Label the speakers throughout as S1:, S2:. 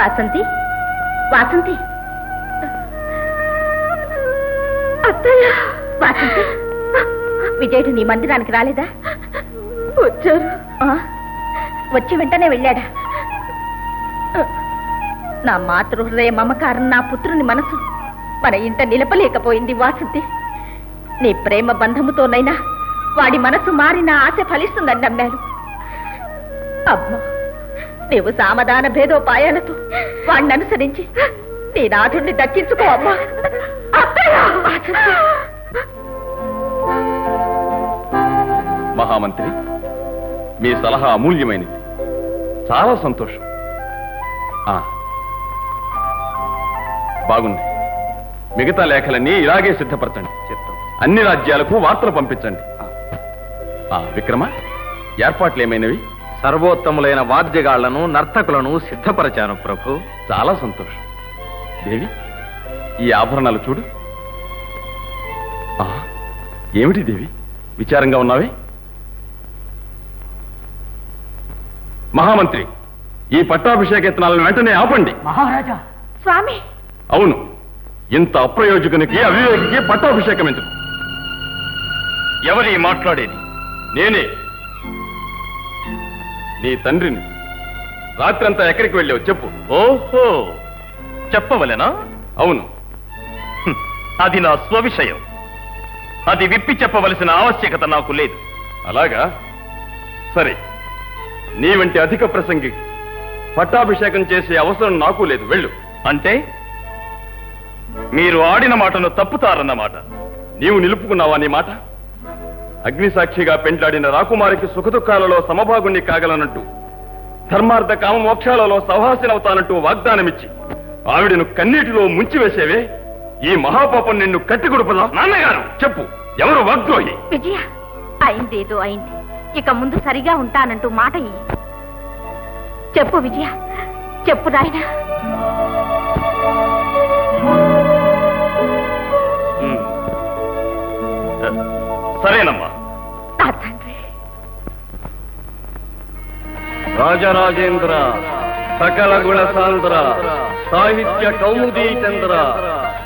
S1: వాసంతి? వాసంతి?
S2: అత్తయ్య!
S1: వాసంతి? విజయుడు నీ మందిరానికి రాలేదా?
S2: వచ్చారు.
S1: వచ్చి వెంటనే వెళ్ళాడా? నా మాతృహృదయ మమకారం నా పుత్రుని మనసు మన ఇంట నిలపలేకపోయింది వాసంతి. నీ ప్రేమ బంధముతోనైనా వాడి మనసు మారి నా ఆశ ఫలిస్తుందని నమ్మాను. అమ్మా! నీవు సామధాన భేదోపాయాలతో వాణ్ణి అనుసరించి నీ నాథుణ్ణి దక్కించుకో అమ్మా.
S3: మహామంత్రి మీ సలహా అమూల్యమైనది. చాలా సంతోషం. బాగుంది. మిగతా లేఖలన్నీ ఇలాగే సిద్ధపరచండి. అన్ని రాజ్యాలకు వార్తలు పంపించండి. విక్రమ ఏర్పాట్లు ఏమైనవి?
S4: సర్వోత్తములైన వాద్యగాళ్ళను నర్తకులను సిద్ధపరచాను ప్రభు.
S3: చాలా సంతోషం. దేవి ఈ ఆభరణాలు చూడు. ఆ, ఏమిటి దేవి? విచారంగా ఉన్నావే? మహామంత్రి ఈ పట్టాభిషేకయత్నాలను వెంటనే ఆపండి.
S5: మహారాజా!
S1: స్వామి!
S3: అవును ఇంత అప్రయోజకునికి అవివేకికి పట్టాభిషేకం ఎందుకు ఎవరి మాట్లాడేది? నేనే. నీ తండ్రిని. రాత్రంతా ఎక్కడికి వెళ్ళావు చెప్పు.
S4: ఓహో! చెప్పవలెనా?
S3: అవును.
S4: అది నా స్వవిషయం. అది విప్పి చెప్పవలసిన ఆవశ్యకత నాకు లేదు.
S3: అలాగా? సరే. నీ వంటి అధిక ప్రసంగి పట్టాభిషేకం చేసే అవసరం నాకు లేదు. వెళ్ళు.
S4: అంటే? మీరు ఆడిన మాటను తప్పుతారన్నమాట.
S3: నీవు నిలుపుకున్నావా నీ మాట? అగ్నిసాక్షిగా పెంట్లాడిన రాకుమారికి సుఖదుఖాలలో సమభాగుణ్ణి కాగలనంటూ ధర్మార్థ కామ మోక్షాలలో సౌహాసినవుతానంటూ వాగ్దానమిచ్చి ఆవిడను కన్నీటిలో ముంచివేసేవే? ఈ మహాపాపం నిన్ను కట్టికొడుపదా? నాన్నగారు! చెప్పు ఎవరు వాగ్ద్రోహి?
S1: విజయ అయిందేదో అయింది. ఇక ముందు సరిగా ఉంటానంటూ మాట ఇయ్యి. చెప్పు విజయ చెప్పు నాయనా.
S4: సరేనమ్మా. రాజరాజేంద్ర సకల గుణ సాంద్ర సాహిత్య కౌముదీ చంద్ర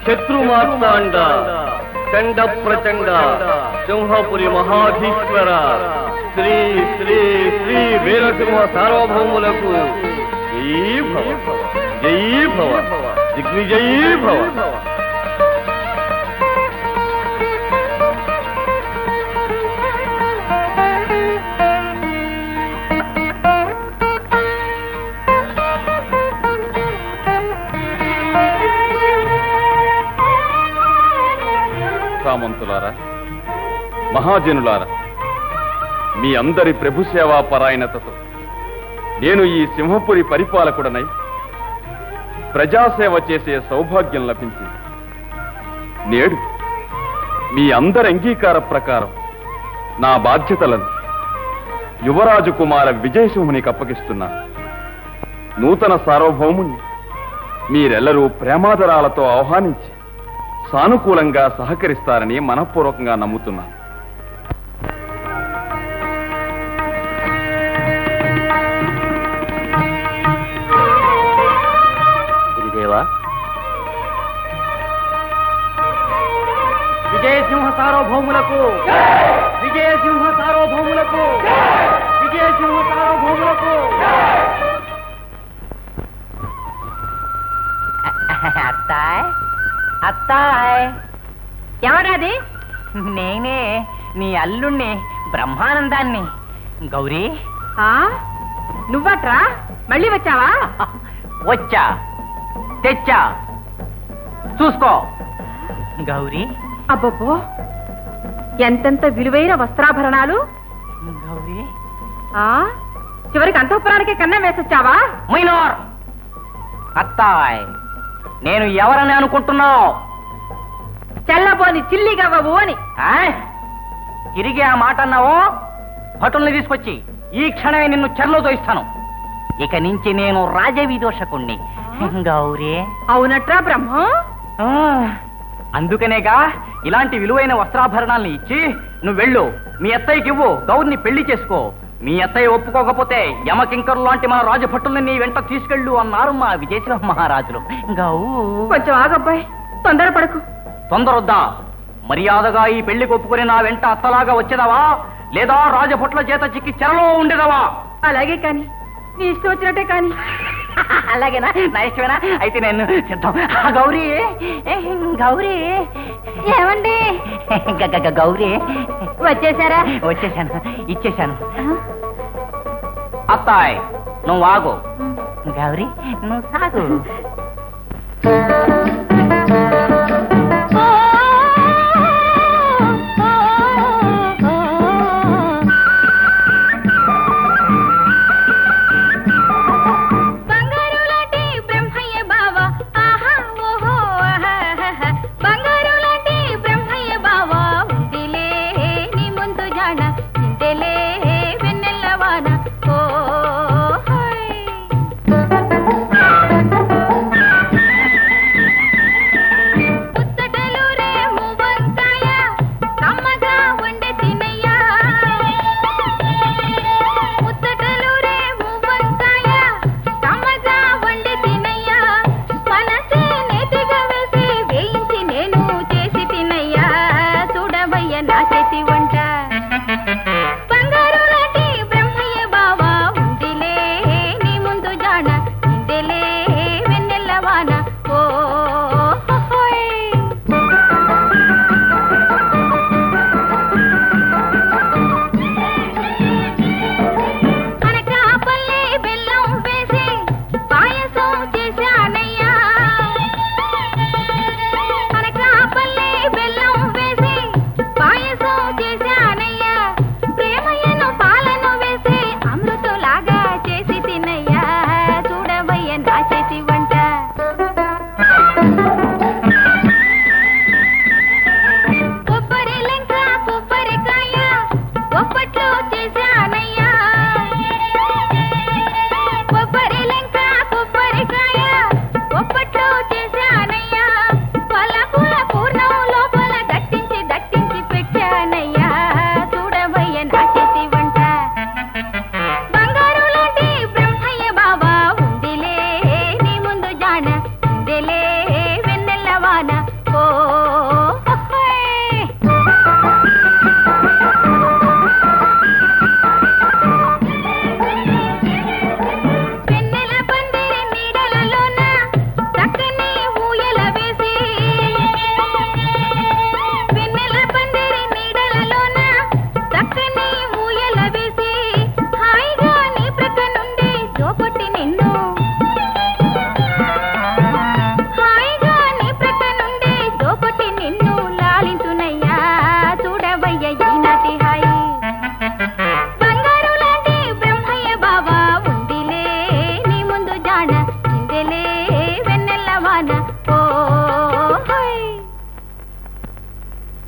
S4: శత్రు మార్తాండ చండ ప్రచండ సింహపురి మహాధీశ్వర శ్రీ శ్రీ శ్రీ వీరసింహ సార్వభౌములకు జయీ భవ జయీ భవ దిగ్విజయీ భవ.
S3: సామంతులారా మహాజనులారా మీ అందరి ప్రభు సేవా పరాయణతతో నేను ఈ సింహపురి పరిపాలకుడనై ప్రజాసేవ చేసే సౌభాగ్యం లభించింది. నేడు మీ అందరి అంగీకార ప్రకారం నా బాధ్యతలను యువరాజు కుమార విజయసింహునికి అప్పగిస్తున్నా నూతన సార్వభౌముని మీరెల్లరూ ప్రేమాదరాలతో ఆహ్వానించి సానుకూలంగా సహకరిస్తారని మనఃపూర్వకంగా నమ్ముతున్నాను.
S4: గురుదేవా
S5: విజయసింహ సార్వభౌములకు విజయసింహ సార్వభౌములకు విజయసింహ సార్వభౌములకు.
S6: అత్తాయ్. అత్తాయ్.
S1: ఎవరది
S6: నేనే నీ అల్లుణ్ణి బ్రహ్మానందాన్ని. గౌరీ.
S1: ఆ? నువ్వట్రా? మళ్ళీ వచ్చావా?
S6: వచ్చా. తెచ్చా. చూసుకో. గౌరీ.
S1: అబ్బబ్బో. ఎంతెంత విలువైన వస్త్రాభరణాలు?
S6: గౌరీ.
S1: ఆ? చివరికి అంతఃపురానికే కన్నం వేసొచ్చావా?
S6: మైనోర్. అత్తాయ్. నేను ఎవరని అనుకుంటున్నావు?
S1: చెల్లబోని చిల్లిగవ్వవు అని?
S6: తిరిగి ఆ మాట అన్నావో? భటుల్ని తీసుకొచ్చి ఈ క్షణమే నిన్ను చెరలో తోయిస్తాను ఇక నుంచి నేను రాజవిదోషకుణ్ణి గౌరీ.
S1: అవునట్రా బ్రహ్మం.
S6: అందుకనేగా ఇలాంటి విలువైన వస్త్రాభరణాల్ని ఇచ్చి నువ్వు వెళ్ళు. మీ అత్తయ్యకి ఇవ్వు గౌరిని పెళ్ళి చేసుకో. మీ అత్తయ్య ఒప్పుకోకపోతే యమకింకరు లాంటి మన రాజభట్టుల్ని నీ వెంట తీసుకెళ్ళు అన్నారు మా విజయసింహ మహారాజులు.
S2: కొంచెం ఆగబ్బాయి తొందరపడకు
S6: తొందరొద్దా? మర్యాదగా ఈ పెళ్ళికి ఒప్పుకొని నా వెంట అత్తలాగా వచ్చేదావా? లేదా రాజభట్ల చేత చిక్కి చెరలో ఉండేదావా?
S2: అలాగే కాని. నీ ఇష్టం వచ్చినట్టే కాని.
S6: అలాగేనా? నా ఇష్టమేనా? అయితే నేను సిద్ధం ఆ, గౌరీ. ఏ, గౌరీ.
S1: ఏమండి?
S6: గౌరీ.
S1: వచ్చేసారా?
S6: వచ్చేసాను. ఇచ్చేశాను అత్తాయ్ నువ్వు ఆగు. గౌరీ నువ్వు సాగు